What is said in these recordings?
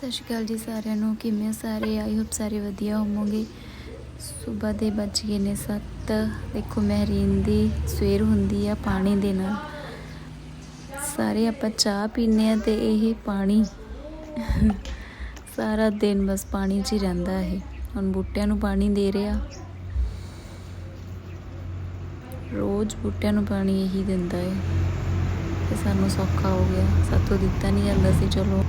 ਸਤਿ ਸ਼੍ਰੀ ਅਕਾਲ ਜੀ ਸਾਰਿਆਂ ਨੂੰ, ਕਿਵੇਂ ਸਾਰੇ? ਆਈ ਹੋਪ ਸਾਰੇ ਵਧੀਆ ਹੋਵੋਗੇ। ਸਵੇਰ ਦੇ ਵੱਜ ਗਏ ਨੇ 7 ਦੇਖੋ ਮਹਿਰੀਨ ਦੀ ਸਵੇਰ ਹੁੰਦੀ ਆ ਪਾਣੀ ਦੇ ਨਾਲ। ਸਾਰੇ ਆਪਾਂ ਚਾਹ ਪੀਨੇ ਆ ਤੇ ਇਹ ਪਾਣੀ ਸਾਰਾ ਦਿਨ ਬਸ ਪਾਣੀ 'ਚ ਹੀ ਰਹਿੰਦਾ ਇਹ। ਹੁਣ ਬੂਟਿਆਂ ਨੂੰ ਪਾਣੀ ਦੇ ਰਿਹਾ। ਰੋਜ਼ ਬੂਟਿਆਂ ਨੂੰ ਪਾਣੀ ਇਹੀ ਦਿੰਦਾ ਹੈ ਤੇ ਸਾਨੂੰ ਸੌਖਾ ਹੋ ਗਿਆ। ਸਾਤੋਂ ਦਿੱਤਾ ਨਹੀਂ ਜਾਂਦਾ ਸੀ, ਚਲੋ।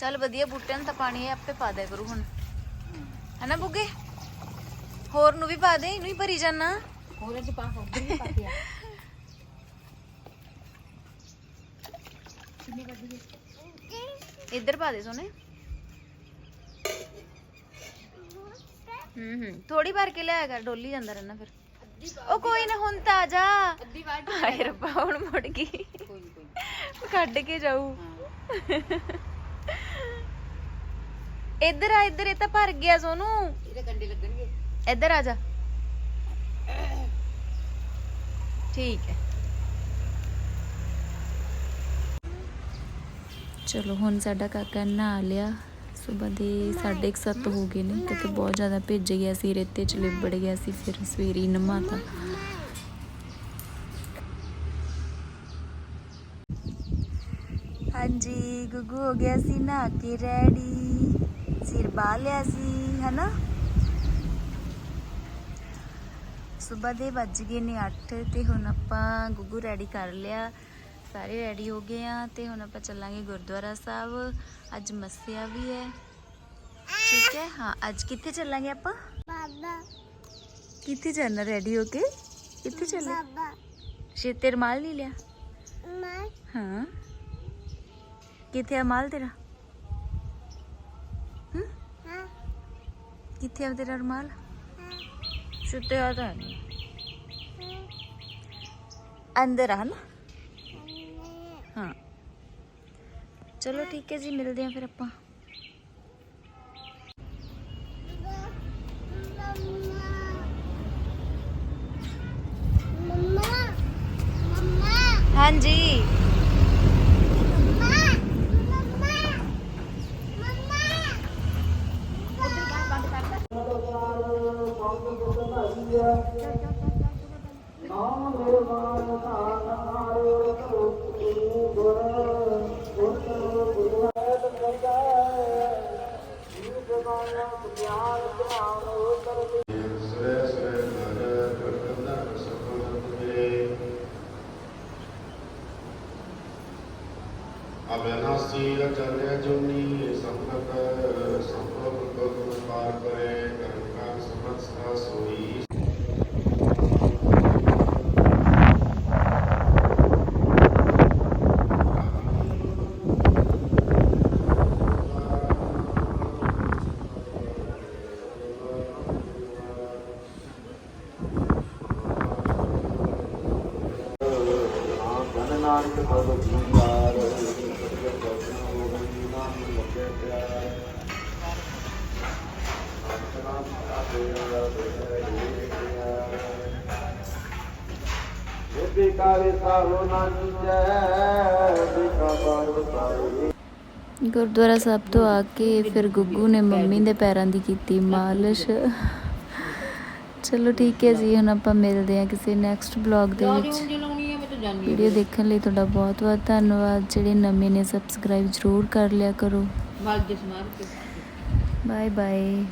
ਚੱਲ ਵਧੀਆ ਬੂਟਿਆਂ ਨੂੰ ਤਾਂ ਪਾਣੀ ਆਪੇ ਪਾ ਦਿਆ ਕਰੂ ਹੁਣ। ਹੈਨਾ ਬੁੱਗੇ? ਹੋਰ ਨੂੰ ਵੀ ਪਾ ਦੇ ਇਹਨੂੰ ਹੀ ਭਰੀ ਜਾਣਾ ਹੋਰ ਅੱਜ ਪਾ ਉੱਧਰ ਵੀ ਪਾ ਕੇ ਆ ਕਿੰਨੇ ਵੱਡੀ ਇੱਧਰ ਪਾ ਦੇ ਸੋਨੇ ਹੂੰ ਹੂੰ। ਥੋੜੀ ਭਰ ਕੇ ਲਿਆਇਆ ਕਰ ਡੋਲੀ ਜਾਂਦਾ ਰਹਿਣਾ ਫਿਰ। ਉਹ ਕੋਈ ਨਾ ਹੁਣ ਤਾਂ ਆ ਜਾ। ਅੱਧੀ ਵੱਡ ਹਾਏ ਰੱਬਾ ਹੁਣ ਮੁੜ ਗਈ। ਕੱਢ ਕੇ ਜਾਊ। ਇੱਧਰ ਆ ਇੱਧਰ ਇਹ ਤਾਂ ਭਰ ਗਿਆ ਸੋਨੂੰ। ਇਹਦੇ ਕੰਡੇ ਲੱਗਣਗੇ। ਇੱਧਰ ਆ ਜਾ। ਠੀਕ ਹੈ। ਚਲੋ ਹੁਣ ਸਾਡਾ ਕਾਕਾ ਨਹਾ ਲਿਆ। ਸਵੇਰ ਦੇ 7:30 ਹੋ ਗਏ ਨੇ ਕਿਉਂਕਿ ਬਹੁਤ ਜ਼ਿਆਦਾ ਭਿੱਜ ਗਿਆ ਸੀ ਰੇਤੇ 'ਚ ਲਿਬੜ ਗਿਆ ਸੀ ਫਿਰ ਸਵੇਰੇ ਹੀ ਹਾਂਜੀ ਗੁੱਗੂ ਹੋ ਗਿਆ ਸੀ ਨਹਾ ਕੇ ਰੈਡੀ ਸਿਰ ਬਾਹ ਲਿਆ ਸੀ ਹਨਾ? ਸਵੇਰ ਦੇ ਵੱਜ ਗਏ ਨੇ 8 ਤੇ ਹੁਣ ਆਪਾਂ ਗੁੱਗੂ ਰੈਡੀ ਕਰ ਲਿਆ। ਸਾਰੇ ਰੈਡੀ ਹੋ ਗਏ ਆ ਤੇ ਹੁਣ ਆਪਾਂ ਚੱਲਾਂਗੇ ਗੁਰਦੁਆਰਾ ਸਾਹਿਬ। ਅੱਜ ਮੱਸਿਆ ਵੀ ਹੈ। ਠੀਕ ਹੈ? ਹਾਂ ਅੱਜ ਕਿੱਥੇ ਚੱਲਾਂਗੇ ਆਪਾਂ? ਬਾਬਾ। ਕਿੱਥੇ ਜਾਣਾ ਰੈਡੀ ਹੋ ਕੇ? ਕਿੱਥੇ ਚੱਲੇ? ਬਾਬਾ। ਸ਼ੇਤੇ ਰਮਾਲ ਨਹੀਂ ਲਿਆ? ਮੈਂ ਹਾਂ। ਕਿੱਥੇ ਆ ਮਾਲ ਤੇਰਾ? ਹੂੰ? ਹਾਂ। ਕਿੱਥੇ ਆ ਤੇਰਾ ਰਮਾਲ? ਹਾਂ। ਸ਼ੁੱਤੇ ਆ ਤਾਂ ਨਹੀਂ ਅੰਦਰ ਆ ਨਾ ਹਾਂ। ਚਲੋ ਠੀਕ ਹੈ ਜੀ ਮਿਲਦੇ ਆ ਫਿਰ ਆਪਾਂ। ਹਾਂਜੀ ਮੰਮਾ ਮੰਮਾ ਮੰਮਾ ਉਧਰ ਬਾਹਰ ਬੰਦ ਕਰਦਾ ਸਵੇ ਸਵੇ ਨਰ ਜੁਨੀ ਸੰਪਤ ਬਿਕਾ ਪਾਰਵਤਾਈ ਗੁਰਦੁਆਰਾ ਸਾਹਿਬ ਤੋਂ ਆ ਕੇ ਫਿਰ ਗੁੱਗੂ ਨੇ ਮੰਮੀ ਦੇ ਪੈਰਾਂ ਦੀ ਕੀਤੀ ਮਾਲਿਸ਼। ਚਲੋ ਠੀਕ ਹੈ ਜੀ, ਹੁਣ ਆਪਾਂ ਮਿਲਦੇ ਹਾਂ ਕਿਸੇ ਨੈਕਸਟ ਬਲੌਗ ਦੇ ਵਿੱਚ। ਜੋ ਲਾਉਣੀ ਹੈ ਮੈਂ ਤਾਂ ਜਾਣੀ ਵੀਡੀਓ ਦੇਖਣ ਲਈ ਤੁਹਾਡਾ ਬਹੁਤ ਬਹੁਤ ਧੰਨਵਾਦ। ਜਿਹੜੇ ਨਵੇਂ ਨੇ ਸਬਸਕ੍ਰਾਈਬ ਜ਼ਰੂਰ ਕਰ ਲਿਆ ਕਰੋ। Bye bye